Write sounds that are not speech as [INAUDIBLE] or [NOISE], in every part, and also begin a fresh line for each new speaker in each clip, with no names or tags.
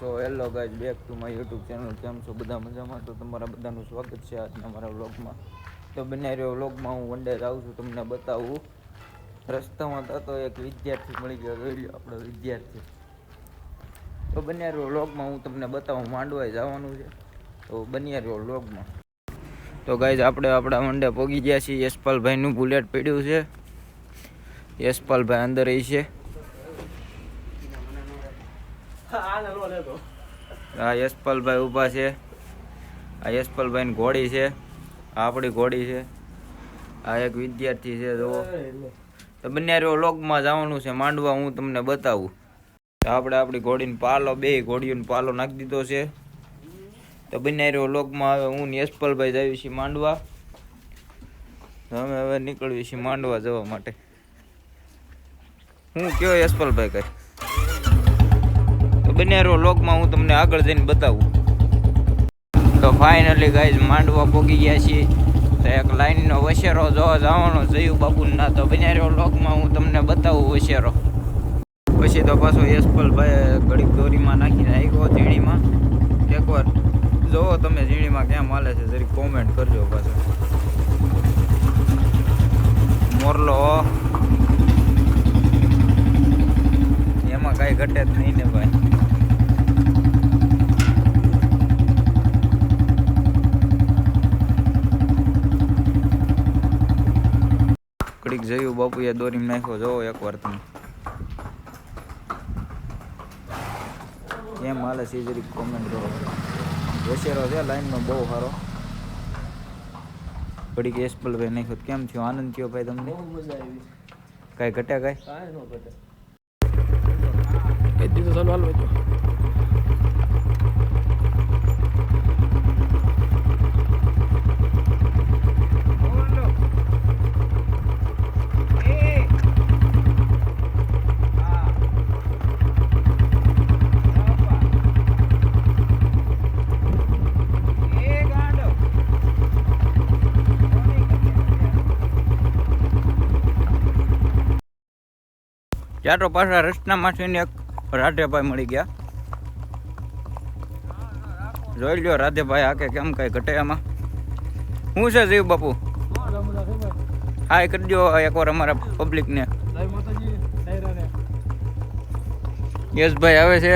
So hello guys back to my YouTube channel કેમ છો? બધા મજામાં? તો તમારા બધાનું સ્વાગત છે આજના મારા વ્લોગમાં તો બનાવ્યો વ્લોગમાં હું વન ડે આવું છું, તમને બતાવું. રસ્તામાં થતો એક વિદ્યાર્થી મળી ગયો, જોઈ લો આપણો વિદ્યાર્થી. તો બન્યારો વ્લોગમાં હું તમને બતાવું માંડવાય જવાનું છે. તો બન્યારો વ્લોગમાં તો ગાઈઝ આપણે આપણા મંડે પોગી ગયા છીએ. યશપાલભાઈનું બુલેટ પડ્યું છે. યશપાલભાઈ અંદર એ છે. [LAUGHS] આ યશપાલભાઈ ઊભા છે. આ યશપાલભાઈની ઘોડી છે. આ આપણી ઘોડી છે. આ એક વિદ્યાર્થી છે, જુઓ. તો બંને લોકમાં જવાનું છે, માંડવા હું તમને બતાવું. આપણે આપણી ઘોડીને પાલો, બે ઘોડીઓને પાલો નાખી દીધો છે. તો બંને લોકમાં હવે હું યશપાલભાઈ જઈએ છીએ માંડવા. અમે હવે નીકળીએ છીએ માંડવા જવા માટે. હું કયો યશપાલભાઈ કઈ? બનેરો લોકમાં હું તમને આગળ જઈને બતાવું. તો ફાઇનલી ગાઈઝ માંડવા પોગી ગયા છીએ. તો એક લાઈનનો વશેરો જોવા જવાનો, જયું બાપુના, તો બનેરો લોકમાં હું તમને બતાવું વશેરો. પછી તો પાછો યશપલભાઈ ઘડીક દોરીમાં નાખીને આવ્યો ઝીણીમાં. એકવાર જોવો તમે ઝીણીમાં કેમ હાલે છે જરી કોમેન્ટ કરજો પાછો. મોરલો. એમાં કાંઈ ઘટે જ નહીં ને ભાઈ. જયું બાપુએ દોરી નાખ્યો. જોવો એકવાર તમે. એમ હાલે સીઝરી કોમેન્ટ કરો. વસેરો છે લાઈનમાં બહુ સારો ઘડીક એસપલભાઈ નાખ્યો. તો કેમ થયો? આનંદ થયો ભાઈ તમને?
કઈ મજા આવી.
કાંઈ ઘટ્યા કાંઈ?
કાંઈ નો ઘટે એ દિવસ ચાલુ હાલવો
ત્યાં તો પાછા રસ્તામાંથી ને એક રાધેભાઈ મળી ગયા. જોઈ લ્યો રાધેભાઈ, આ કે કેમ કઈ ઘટે આમાં? શું છે જીવ બાપુ? હા, એ કરજો એકવાર અમારા પબ્લિકને યશભાઈ આવે છે.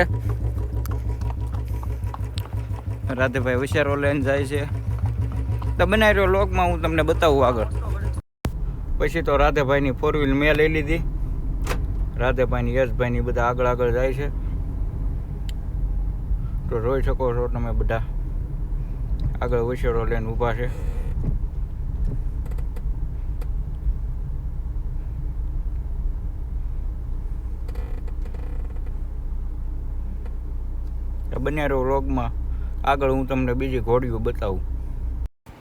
રાધેભાઈ હોશિયારો લઈને જાય છે. તો બનાવી રહ્યો લોકમાં હું તમને બતાવું આગળ. પછી તો રાધેભાઈની ફોર વ્હીલ મેં લઈ લીધી. રાધેભાઈની, યશભાઈની બધા આગળ આગળ જાય છે. તો જોઈ શકો છો તમે બધા. આગળ ઉછેરો લઈને ઊભા છે. બન્યા વ્લોગમાં. આગળ હું તમને બીજી ઘોડીઓ બતાવું.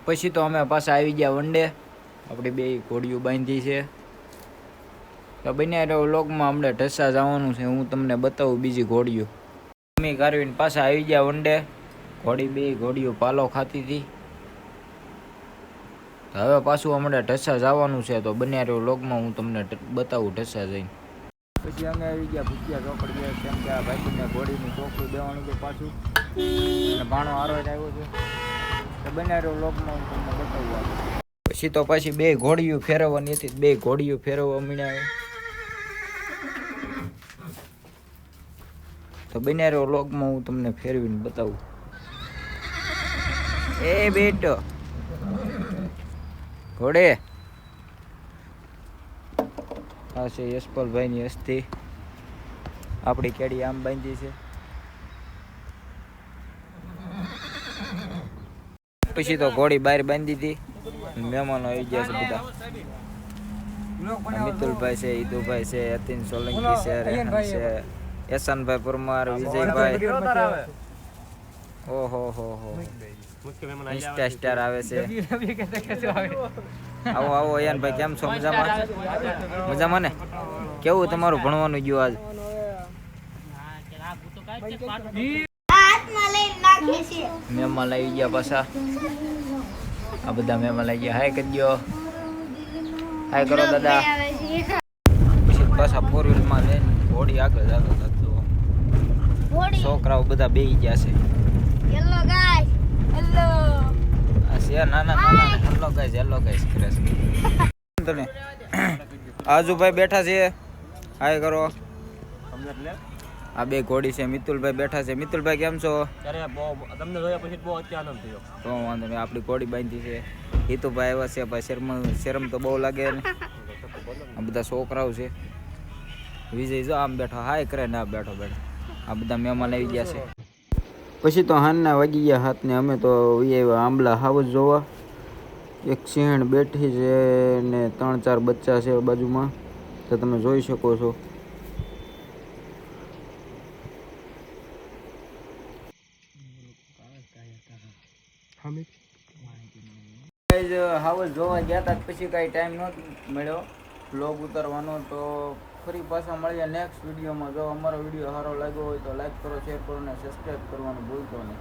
પછી તો અમે પાછા આવી ગયા વનડે આપણી બે ઘોડીઓ બાંધી છે. તો બન્યા લોકમાં અમને ઢસા જવાનું છે, હું તમને બતાવું બીજી ઘોડીઓ. મમ્મી કારવીને પાછા આવી ગયા વંડે. ઘોડી બે ઘોડીઓ પાલો ખાતી હતી. હવે પાછું અમને ઢસા જવાનું છે, તો બન્યા લોકમાં હું તમને બતાવું ઢસા જઈને. પછી અમે આવી ગયા ભૂતિયા ચોકડ ગયા, કેમ કે આ ભાઈને ઘોડીની ચોકડી દેવાનું છે પાછું. અને ભાણો આરો આવ્યો છે. તો બનાવ્યો લોકમાં હું તમને બતાવું પછી તો પછી બે ઘોડીઓ ફેરવવાની હતી, બે ઘોડીઓ ફેરવવા મળ્યા તો બનાવ્યો લોગમાં હું તમને ફેરવીને બતાવું. એ બેટો. ઘોડે. આ છે યશપાલભાઈની અસ્થિ આપણી કેડી આમ બાંધી છે. પછી તો ઘોડી બહાર બાંધી હતી. મહેમાનો આવી ગયા છે બધા. મિતુલભાઈ છે, ઈદુભાઈ છે, અતિન સોલંકી છે, રેહાન છે. યશનભાઈ પરમાર વિજયભાઈ. ઓહો હો હો ઇન્સ્ટા સ્ટાર આવે છે. આવો? આવો અયાનભાઈ કેમ છો? મજામાં? મજામાં ને? કેવું તમારું ભણવાનું ગયું આજ? મહેમાન લાવી ગયા પાછા. આ બધા મહેમાન લાવી ગયા. હાય કરી દો. હાય કરો દાદા. પછી પાછા ફોર વ્હીલમાં લઈને ઘોડી આગળ જતા હતા. છોકરાઓ બધા બેહી ગયા છે.
હેલો ગાઈસ હેલો
આ છે નાના નાના હેલો ગાઈસ હેલો ગાઈસ કરે છે આજુભાઈ બેઠા છે. હાય કરો. આ બે ઘોડી છે. મિતુલભાઈ બેઠા છે. મિતુલભાઈ કેમ છો?
અરે બહુ તમને જોયા પછી બહુ અત્યારે આનંદ થયો.
તો વાંધો નહીં. આપણી ઘોડી બાંધી છે. હિતુભાઈ આવ્યા છે. ભાઈ શરમ શરમ તો બહુ લાગે ને આ બધા છોકરાઓ છે. વિજય જો આમ બેઠો. હાય કરે ને આ બેઠો બેઠો. આ બધા મહેમાન આવી ગયા છે. પછી તો હાનના વાગી ગયા હાથ ને અમે તો આવ્યા આંબલા હાવજ જોવા. એક સિંહણ બેઠી છે ને ત્રણ ચાર બચ્ચા છે બાજુમાં. તો તમે જોઈ શકો છો. હાવજ જોવા ગયા હતા પછી કાંઈ ટાઈમ નહોતો મળ્યો. બ્લોગ ઉતારવાનો તો ફરી પાછા મળીએ નેક્સ્ટ વિડીયોમાં જો અમારો વીડિયો સારો લાગ્યો હોય તો લાઈક કરો શેર કરો અને સબસ્ક્રાઈબ કરવાનું ભૂલતો નહીં.